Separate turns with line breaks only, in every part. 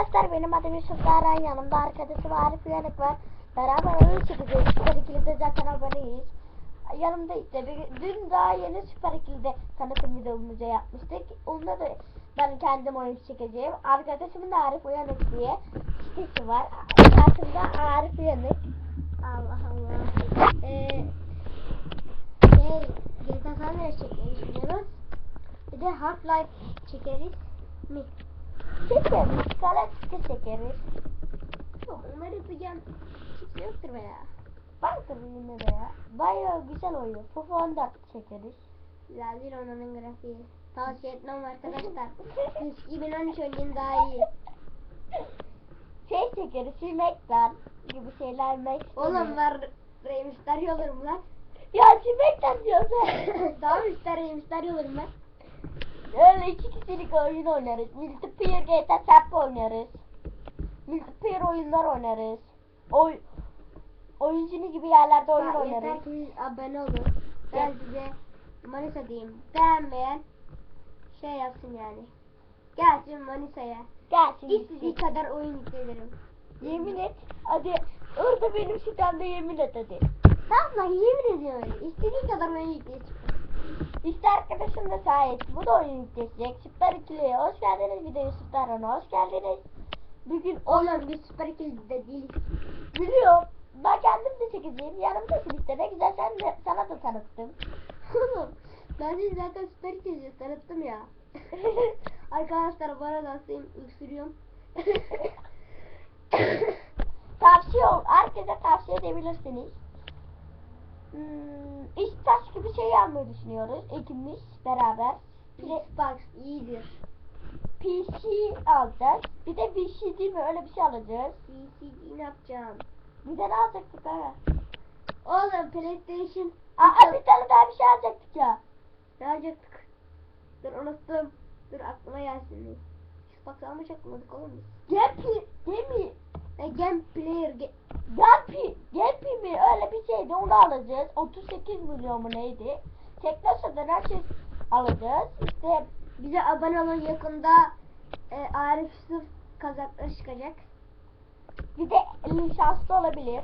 Arkadaşlar benim adım Yusuf Daran yanımda arkadaşım Arif Uyanık var. Beraber oyun çekeceğiz. Süper İkili'de zaten aboneyiz. Yanımda işte bir, dün daha yeni Süper İkili'de tanıtım videomuzu yapmıştık. Onda da ben kendim oyun çekeceğim. Arkadaşımın da Arif Uyanık diye sitesi var. Karşımda Arif Uyanık. Allah Allah. Ee, şey, San Andreas çekmeyi düşünüyoruz. Bir de Half-Life çekeriz mi? Çekeriz. Galactica çekeriz. Onları yapacağım. Kimse yoktur veya. Vardır yine de ya. Bayağı güzel oyun. FUFO 14 çekeriz.
Güzel değil onun grafiği. Tavsiye etmem arkadaşlar. 2013 oyunun daha iyi.
Şey çekeriz. Smackdown gibi şeyler. Max
Oğlum var Rey Mysterio olurum lan.
Ya Smackdown diyorsun.
Tamam işte Rey Mysterio olurum ben.
Öyle iki kişilik oyun oynarız. Multiplayer GTA Sap oynarız. Multiplayer oyunlar oynarız. Oy oyuncunu gibi yerlerde oyun
Bak,
oynarız.
Yeter ki abone olun. Ben size Manisa diyeyim. Beğenmeyen şey yapsın yani. Gelsin Manisa'ya.
Gelsin
İstediği kadar oyun yüklerim.
Yemin et. Hadi orada benim sitemde yemin et hadi.
Tamam lan yemin ediyorum. İstediği kadar oyun yüklesin.
İşte arkadaşım da sahip. Bu da oyun yükleyecek. Süper 2'liye hoş geldiniz. Bir de Yusuf Daran'a hoş geldiniz. Bugün
Oğlum biz Süper 2'de değiliz.
biliyorum. Ben kendim de çekeceğim. Yanımdasın işte. Ne güzel sen de, sana da tanıttım.
Oğlum ben sizi zaten Süper 2'de tanıttım ya. Arkadaşlar bu arada hastayım, öksürüyorum.
tavsiye ol. Herkese tavsiye edebilirsiniz. Hmm, iş taş gibi şey almayı düşünüyoruz. İkimiz beraber.
Xbox iyidir.
PC alacağız. Bir de VCD mi öyle bir şey alacağız.
PC'yi ne yapacağım?
Bir de ne alacaktık ha?
Oğlum PlayStation
Aa bir tane daha bir şey alacaktık ya.
ne alacaktık? Dur unuttum. Dur aklıma gelsin. Xbox almayacak mıydık oğlum biz?
Gempi, gemi,
E, Game Player ge
Gempi mi öyle bir şeydi onu alacağız. 38 milyon mu neydi? Teknosa'dan her şey alacağız. İşte
Bize abone olun yakında e, Arif Yusuf kazakları çıkacak.
bir de şanslı olabilir.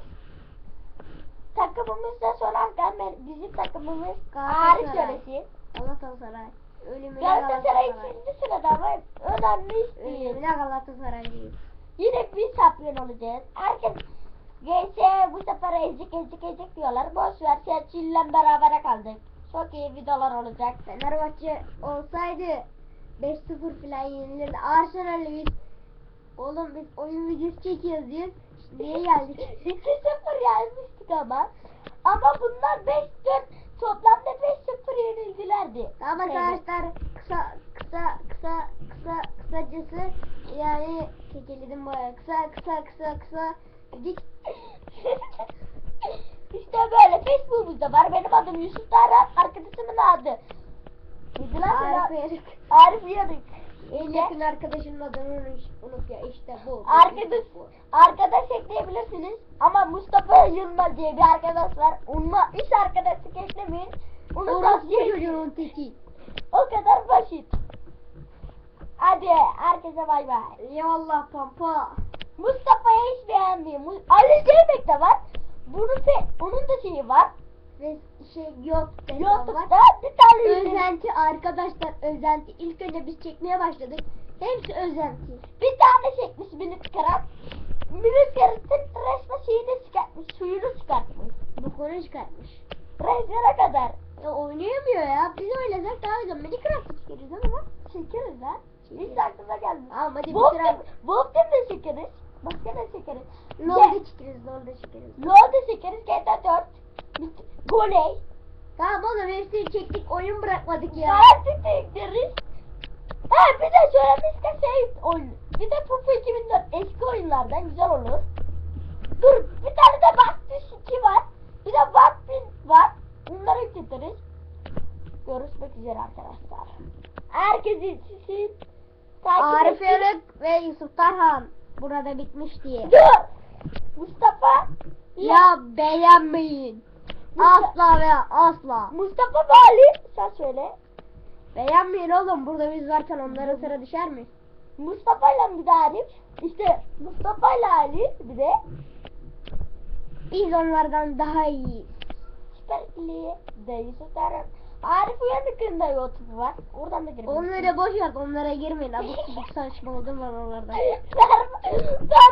Takımımızda sonra gelme bizim takımımız
Galatasaray.
Arif söylesin.
Galatasaray. Ölümüne
Galatasaray
Galatasaray.
ikinci sırada ama önemli değil.
Ölümüne Galatasaraylıyız.
Yine biz şampiyon olacağız. Herkes GS bu sefer ezik ezik ezik diyorlar. Boş ver Chelsea beraber kaldık. Çok iyi videolar olacak.
Fenerbahçe olsaydı 5-0 falan yenilirdi. Arsenal'le biz Oğlum biz oyun videosu çekiyoruz diyoruz. Niye geldik?
2-0 yenmiştik ama. Ama bunlar 5-4 toplamda 5-0 yenildilerdi. Evet.
arkadaşlar kısa kısa kısa kısa kısacası yani kekeledim bayağı kısa kısa kısa kısa dik
işte böyle Facebook'umuzda var. Benim adım Yusuf Tarhan. Arkadaşımın adı. Neydi lan?
Arif Yarık.
Arif Yanık.
En yakın arkadaşımın adını unut- ya işte bu.
Arkadaş,
bu.
arkadaş ekleyebilirsiniz. Ama Mustafa Yılmaz diye bir arkadaş var. Onunla hiç arkadaşlık eklemeyin. Onu
Orası çocuğun teki.
O kadar basit. Hadi herkese bay bay.
Eyvallah pampa.
Mustafa'yı hiç beğenmiyorum. Ali Zeybek de var. Bunun, fe- onun da şeyi var.
Ve şey yok.
YouTube'da bir tane.
Özenti arkadaşlar özenti. İlk önce biz çekmeye başladık. Hepsi özenti.
Bir tane çekmiş Minut Karat. Minut Karat'ın resme şeyini çıkartmış. Suyunu çıkartmış.
Bu konu çıkartmış.
Resmine kadar.
Ya oynayamıyor ya. Biz oynasak daha güzel. Minecraft çekeriz ama.
Çekeriz lan.
Çekeriz.
Hiç aklına gelmedi.
Tamam hadi bitirelim.
Wolf'ten de çekeriz. Başka da çekeriz.
LoL'da çekeriz. LoL'da çekeriz.
LoL'da çekeriz. GTA 4. Bit- Goley.
Tamam oğlum hepsini çektik. Oyun bırakmadık ya.
Saati çekeriz. Ha bir de söylemişken şey oyun. Bir de FIFA 2004 eski oyunlardan güzel olur. Dur bir tane de Bactus 2 var. Bir de Wattpin var. Bunları yükletiriz. Görüşmek üzere arkadaşlar. Herkesin sizin
Arif Yarık ve Yusuf Tarhan. Burada bitmiş diye.
Dur. Mustafa.
Ya beğenmeyin. Asla ve asla.
Mustafa Vali. Sen söyle.
Beğenmeyin oğlum. Burada biz varken onlara sıra düşer mi?
Mustafa ile bir de Arif. İşte Mustafa ile Ali bir de
Biz onlardan daha iyiyiz.
Süper İkili de Yusuf Eren. Arif Uyanık'ın da var. Oradan da girebilirsiniz.
Onlara boş ver, onlara girmeyin. Abuk subuk saçmaladım var oralarda.